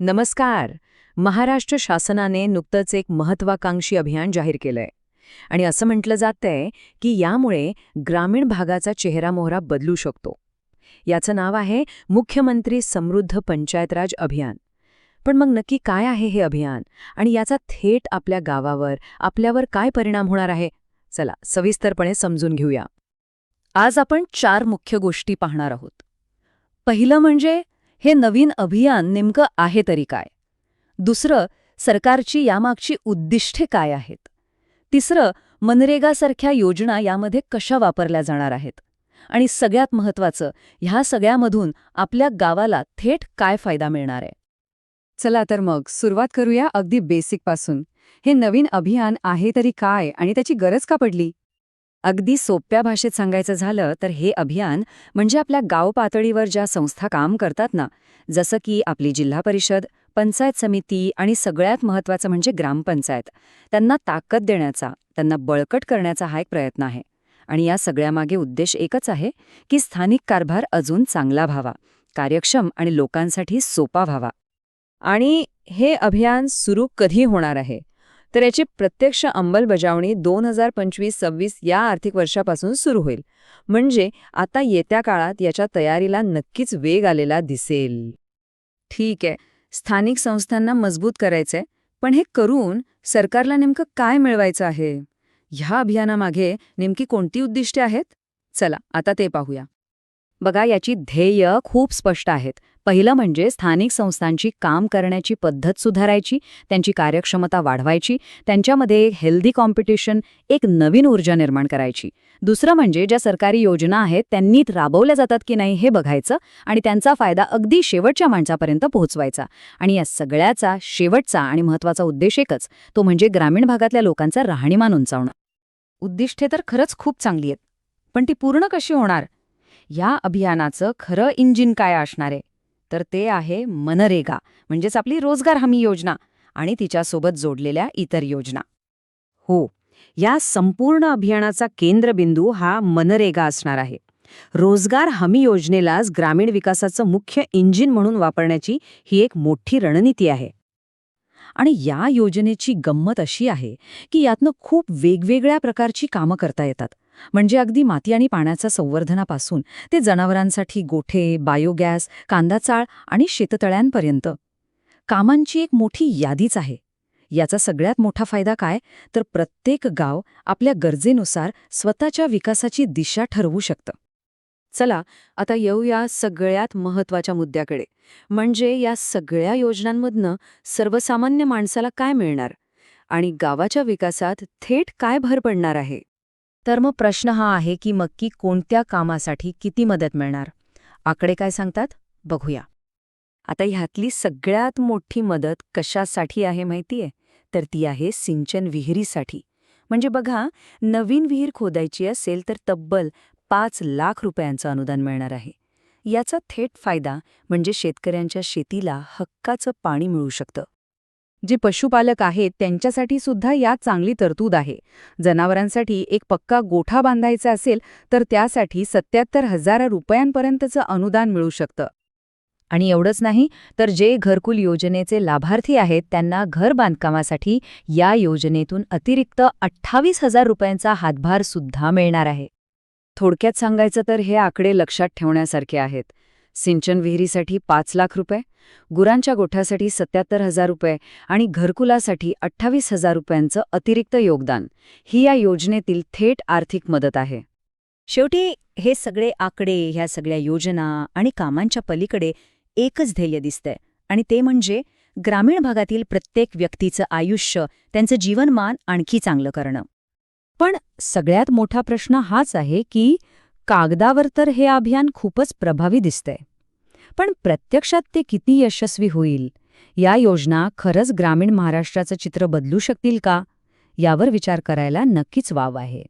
नमस्कार. महाराष्ट्र शासनाने नुकतंच एक महत्वाकांक्षी अभियान जाहीर केलंय. आणि असं म्हटलं जातंय की यामुळे ग्रामीण भागाचा चेहरामोहरा बदलू शकतो. याचं नाव आहे मुख्यमंत्री समृद्ध पंचायतराज अभियान. पण मग नक्की काय आहे हे अभियान? आणि याचा थेट आपल्या गावावर आपल्यावर काय परिणाम होणार आहे? चला सविस्तरपणे समजून घेऊया. आज आपण चार मुख्य गोष्टी पाहणार आहोत. पहिलं म्हणजे हे नवीन अभियान नेमकं आहे तरी काय? दुसरं सरकारची यामागची उद्दिष्टे काय आहेत? तिसरं मनरेगासारख्या योजना यामध्ये कशा वापरल्या जाणार आहेत? आणि सगळ्यात महत्त्वाचं ह्या सगळ्यामधून आपल्या गावाला थेट काय फायदा मिळणार आहे? चला तर मग सुरुवात करूया अगदी बेसिकपासून हे नवीन अभियान आहे तरी काय आणि त्याची गरज का पडली? अगदी सोप्या भाषेत सांगायचं झालं तर हे अभियान म्हणजे आपल्या गाव पातळीवर ज्या संस्था काम करतात ना जसं की आपली जिल्हा परिषद पंचायत समिती आणि सगळ्यात महत्त्वाचं म्हणजे ग्रामपंचायत. त्यांना ताकद देण्याचा त्यांना बळकट करण्याचा हा एक प्रयत्न आहे. आणि या सगळ्यामागे उद्देश एकच आहे की स्थानिक कारभार अजून चांगला व्हावा कार्यक्षम आणि लोकांसाठी सोपा व्हावा. आणि हे अभियान सुरू कधी होणार आहे? तर याची प्रत्यक्ष अंमलबजावणी दोन हजार पंचवीस सव्वीस या आर्थिक वर्षापासून सुरू होईल. म्हणजे आता येत्या काळात याच्या तयारीला नक्कीच वेग आलेला दिसेल. ठीक आहे. स्थानिक संस्थांना मजबूत करायचंय पण हे करून सरकारला नेमकं काय मिळवायचं आहे? ह्या अभियानामागे नेमकी कोणती उद्दिष्टे आहेत? चला आता ते पाहूया. बघा याची ध्येय खूप स्पष्ट आहेत. पहिलं म्हणजे स्थानिक संस्थांची काम करण्याची पद्धत सुधारायची त्यांची कार्यक्षमता वाढवायची त्यांच्यामध्ये एक हेल्दी कॉम्पिटिशन एक नवीन ऊर्जा निर्माण करायची. दुसरं म्हणजे ज्या सरकारी योजना आहेत त्यांनी राबवल्या जातात की नाही हे बघायचं आणि त्यांचा फायदा अगदी शेवटच्या माणसापर्यंत पोहोचवायचा. आणि या सगळ्याचा शेवटचा आणि महत्त्वाचा उद्देश एकच तो म्हणजे ग्रामीण भागातल्या लोकांचा राहणीमान उंचावणं. उद्दिष्टे तर खरंच खूप चांगली आहेत पण ती पूर्ण कशी होणार? या अभियानाचं खरं इंजिन काय असणार आहे? तर ते आहे मनरेगा म्हणजेच आपली रोजगार हमी योजना आणि तिच्यासोबत जोडलेल्या इतर योजना. हो या संपूर्ण अभियानाचा केंद्रबिंदू हा मनरेगा असणार आहे. रोजगार हमी योजनेलाच ग्रामीण विकासाचं मुख्य इंजिन म्हणून वापरण्याची ही एक मोठी रणनीती आहे. आणि या योजनेची गंमत अशी आहे की यातनं खूप वेगवेगळ्या प्रकारची कामं करता येतात. म्हणजे अगदी माती आणि पाण्याच्या संवर्धनापासून ते जनावरांसाठी गोठे बायोगॅस कांदाचाळ आणि शेततळ्यांपर्यंत. कामांची एक मोठी यादीच आहे. याचा सगळ्यात मोठा फायदा काय? तर प्रत्येक गाव आपल्या गरजेनुसार स्वतःच्या विकासाची दिशा ठरवू शकतं. चला आता येऊया सगळ्यात महत्त्वाच्या मुद्द्याकडे. म्हणजे या सगळ्या योजनांमधनं सर्वसामान्य माणसाला काय मिळणार? आणि गावाच्या विकासात थेट काय भर पडणार आहे? तर मग प्रश्न हा आहे की मक्की कोणत्या कामासाठी किती मदत मिळणार? आकडे काय सांगतात? बघूया. आता ह्यातली सगळ्यात मोठी मदत कशासाठी आहे माहितीये? तर ती आहे सिंचन विहिरीसाठी. म्हणजे बघा नवीन विहीर खोदायची असेल तर तब्बल पाच लाख रुपयांचं अनुदान मिळणार आहे. याचा थेट फायदा म्हणजे शेतकऱ्यांच्या शेतीला हक्काचं पाणी मिळू शकतं. जे पशुपालक आहेत त्यांच्यासाठी सुद्धा यात चांगली तरतूद आहे. जनावरांसाठी एक पक्का गोठा बांधायचा असेल तर त्यासाठी सत्याहत्तर हजार रुपयांपर्यंतचं अनुदान मिळू शकतं. आणि एवढंच नाही तर जे घरकुल योजनेचे लाभार्थी आहेत त्यांना घर बांधकामासाठी या योजनेतून अतिरिक्त अठ्ठावीस हजार रुपयांचा हातभार सुद्धा मिळणार आहे. थोडक्यात सांगायचं तर हे आकडे लक्षात ठेवण्यासारखे आहेत. सिंचन विहिरीसाठी पाच लाख रुपये गुरांच्या गोठ्यासाठी सत्याहत्तर हजार रुपये आणि घरकुलासाठी अठ्ठावीस हजार रुपयांचं अतिरिक्त योगदान. ही या योजनेतील थेट आर्थिक मदत आहे. शेवटी हे सगळे आकडे ह्या सगळ्या योजना आणि कामांच्या पलीकडे एकच ध्येय दिसतंय आणि ते म्हणजे ग्रामीण भागातील प्रत्येक व्यक्तीचं आयुष्य त्यांचं जीवनमान आणखी चांगलं करणं. पण सगळ्यात मोठा प्रश्न हाच आहे की कागदावर तर हे अभियान खूपच प्रभावी दिसतंय. पण प्रत्यक्षात ते किती यशस्वी होईल? या योजना खरंच ग्रामीण महाराष्ट्राचं चित्र बदलू शकतील का? यावर विचार करायला नक्कीच वाव आहे.